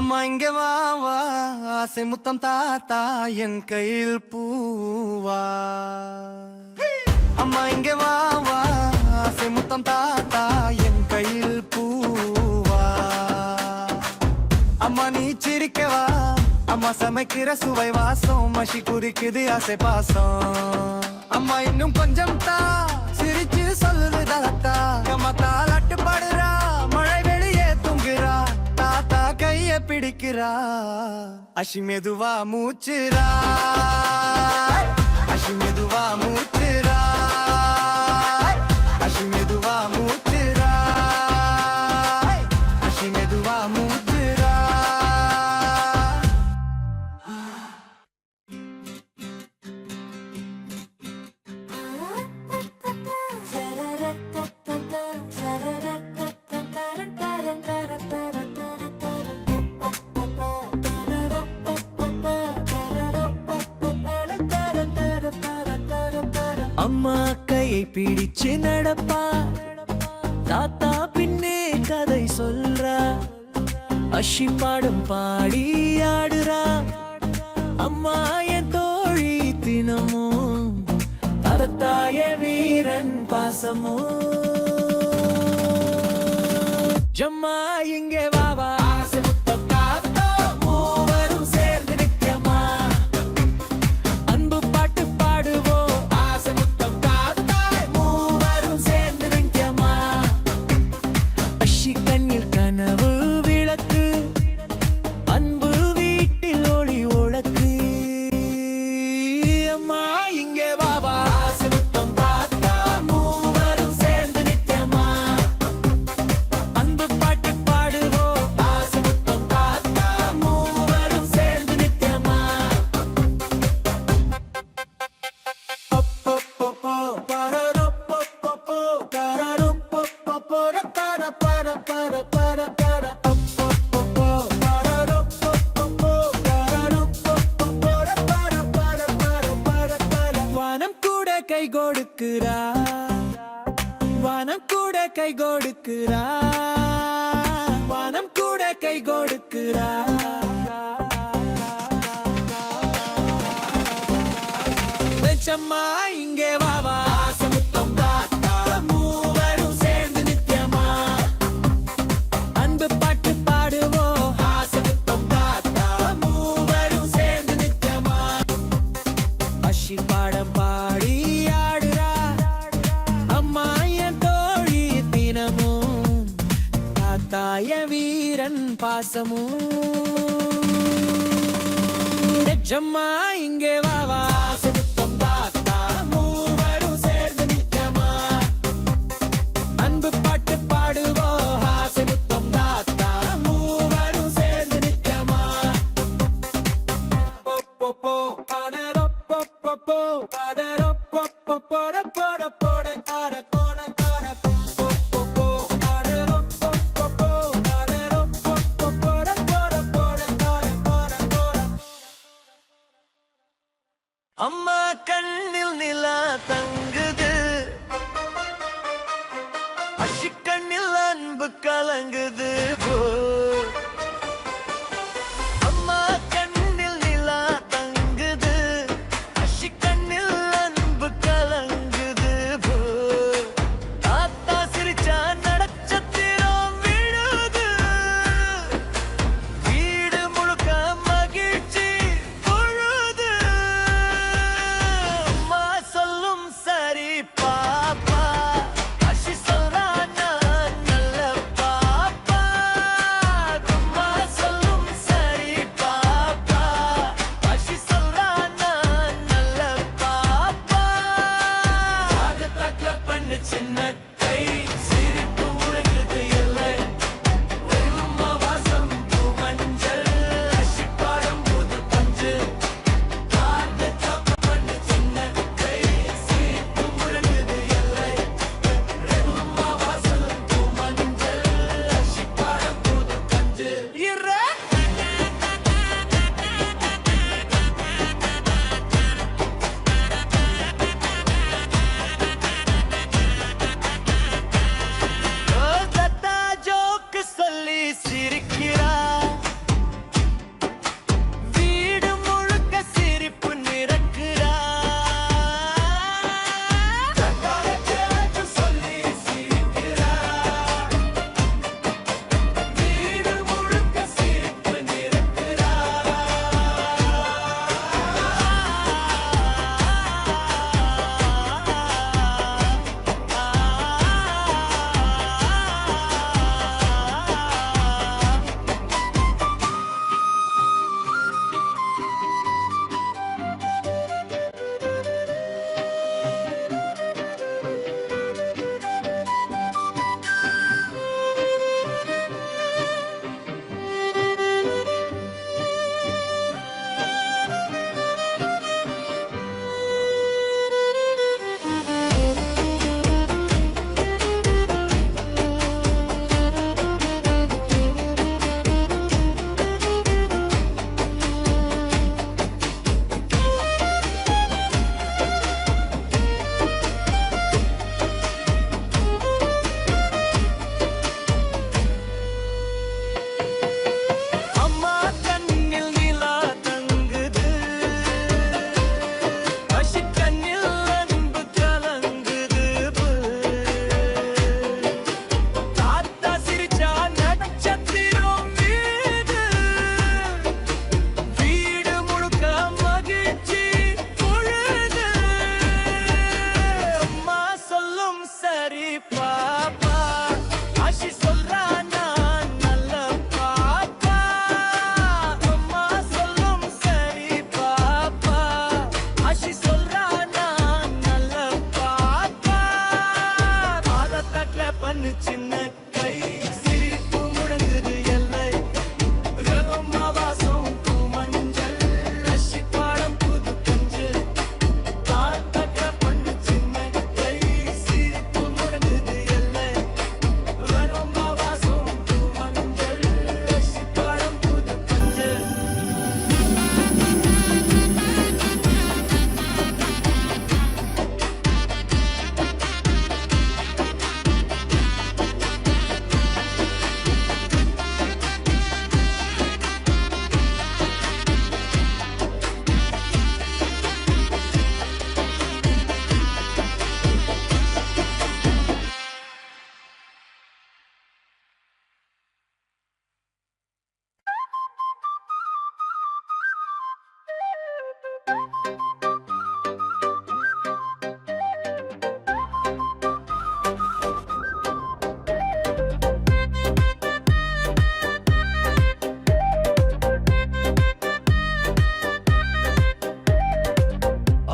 அம்மா இங்க வா வா. ஆசை முத்தம் தாத்தா என் கையில் பூவா. அம்மா இங்க வா வா. ஆசை முத்தம் தாத்தா என் கையில் பூவா. அம்மா நீ சிரிக்கவா அம்மா சமைக்கிற சுவை வாசம். மஷி குறிக்குது ஆசை பாசம். அம்மா இன்னும் கொஞ்சம் தான் Achei mutira Ashimedu va Achei Ashimedu va mutira பிடிச்சு நடப்பா. தாத்தா பின்னே கதை சொல்றா. அஷி பாடும் பாடி ஆடுறா. அம்மா என் தோழி தினமும் பரத்தாய வீரன் பாசமும். ஜம்மா இங்கே never கை கொடுக்கிறா. வானம் கூட கை கொடுக்கிறா. நெச்சம்மா இங்கே வாவா విశ్వాసము జమ్మా sleep.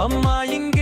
அம்மா இங்க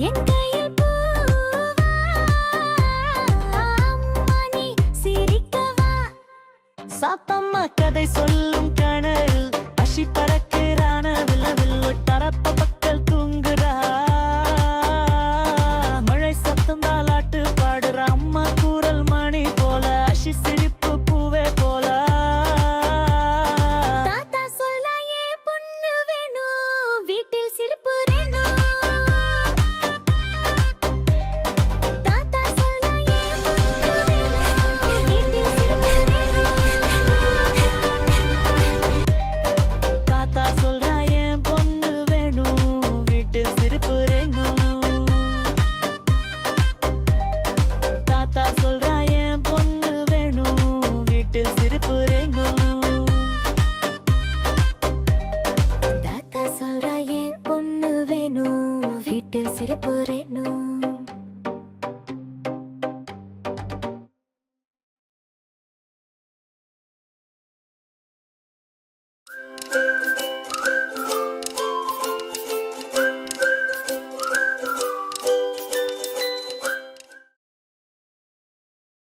என் கையில் கேட்டு சிரிப்புறேனும்